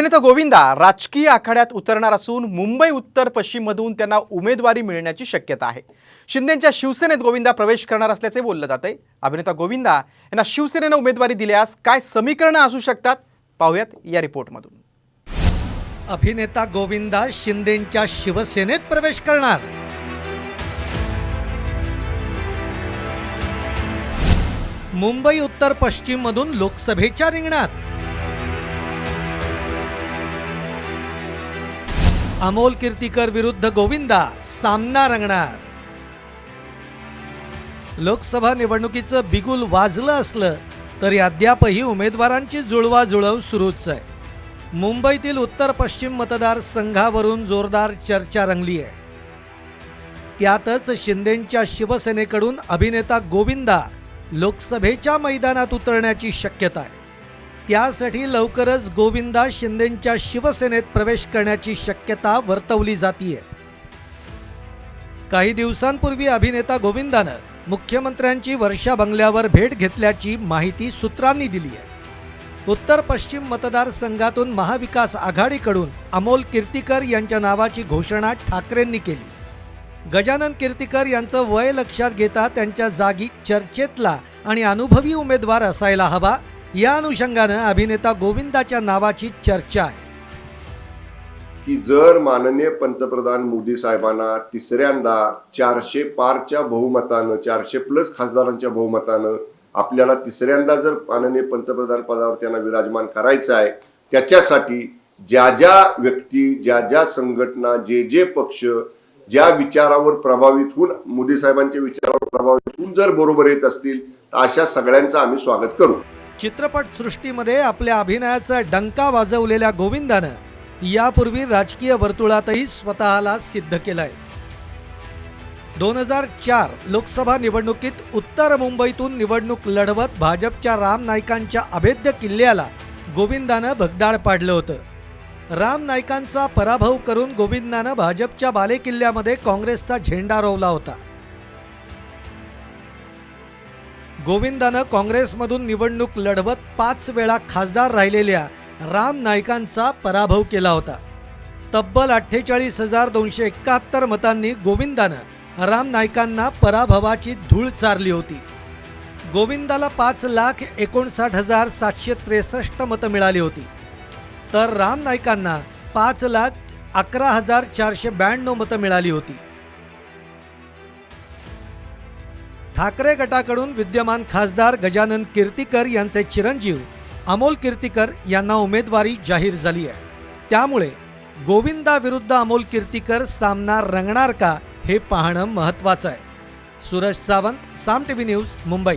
अभिनेता गोविंदा राजकीय आखाड्यात उतरणार असून मुंबई उत्तर पश्चिममधून त्यांना उमेदवारी मिळण्याची शक्यता आहे. शिंदेच्या शिवसेनेत गोविंदा प्रवेश करणार असल्याचे बोललं जाते अभिनेता गोविंदा यांना शिवसेनेनं उमेदवारी दिल्यास काय समीकरणं असू शकतात? पाहूयात या रिपोर्टमधून. अभिनेता गोविंदा शिंदेच्या शिवसेनेत प्रवेश करणार. मुंबई उत्तर पश्चिममधून लोकसभेच्या रिंगणात. अमोल कीर्तीकर विरुद्ध गोविंदा सामना रंगणार. लोकसभा निवडणुकीचं बिगुल वाजलं असलं तरी अद्यापही उमेदवारांची जुळवाजुळव सुरूच आहे. मुंबईतील उत्तर पश्चिम मतदारसंघावरून जोरदार चर्चा रंगली आहे. त्यातच शिंदेंच्या शिवसेनेकडून अभिनेता गोविंदा लोकसभेच्या मैदानात उतरण्याची शक्यता आहे. त्यासाठी लवकरच गोविंदा शिंदेंच्या शिवसेनेत प्रवेश करण्याची शक्यता वर्तवली जातीय. काही दिवसांपूर्वी अभिनेता गोविंदानं मुख्यमंत्र्यांची वर्षा बंगल्यावर भेट घेतल्याची माहिती सूत्रांनी दिली आहे. उत्तर पश्चिम मतदारसंघातून महाविकास आघाडीकडून अमोल कीर्तिकर यांच्या नावाची घोषणा ठाकरेंनी केली. गजानन कीर्तिकर यांचं वय लक्षात घेता त्यांच्या जागी चर्चेतला आणि अनुभवी उमेदवार असायला हवा या अनुषंगानं अभिनेता गोविंदाच्या नावाची चर्चा आहे. की जर माननीय पंतप्रधान मोदी साहेबांना तिसऱ्यांदा चारशे पारच्या बहुमतानं चारशे प्लस खासदारांच्या बहुमतानं आपल्याला तिसऱ्यांदा जर माननीय पंतप्रधान पदावर त्यांना विराजमान करायचं आहे त्याच्यासाठी ज्या ज्या व्यक्ती ज्या ज्या संघटना जे जे पक्ष ज्या विचारावर प्रभावित होऊन मोदी साहेबांच्या विचारावर प्रभावित होऊन जर बरोबर येत असतील तर अशा सगळ्यांचं आम्ही स्वागत करू. चित्रपट सृष्टीमध्ये आपल्या अभिनयाचा डंका वाजवलेल्या गोविंदानं यापूर्वी राजकीय वर्तुळातही स्वतःला सिद्ध केलंय. दोन हजार चार लोकसभा निवडणुकीत उत्तर मुंबईतून निवडणूक लढवत भाजपच्या राम नाईकांच्या अभेद्य किल्ल्याला गोविंदानं भगदाड पाडलं होतं. राम नाईकांचा पराभव करून गोविंदानं भाजपच्या बालेकिल्ल्यामध्ये काँग्रेसचा झेंडा रोवला होता. गोविंदानं काँग्रेसमधून निवडणूक लढवत पाच वेळा खासदार राहिलेल्या राम नाईकांचा पराभव केला होता. तब्बल अठ्ठेचाळीस हजार दोनशे एकाहत्तर मतांनी गोविंदानं राम नाईकांना पराभवाची धूळ चारली होती. गोविंदाला पाच लाख एकोणसाठ हजार सातशे त्रेसष्ट मतं मिळाली होती. तर राम नाईकांना पाच लाख अकरा हजार चारशे ब्याण्णव मतं मिळाली होती. ठाकरे गटाकडून विद्यमान खासदार गजानन कीर्तीकर यांचे चिरंजीव अमोल कीर्तीकर यांना उमेदवारी जाहीर झाली आहे. त्यामुळे गोविंदा विरुद्ध अमोल कीर्तीकर सामना रंगणार का हे पाहणं महत्त्वाचं आहे. Suraj Sawant Saam T V news Mumbai.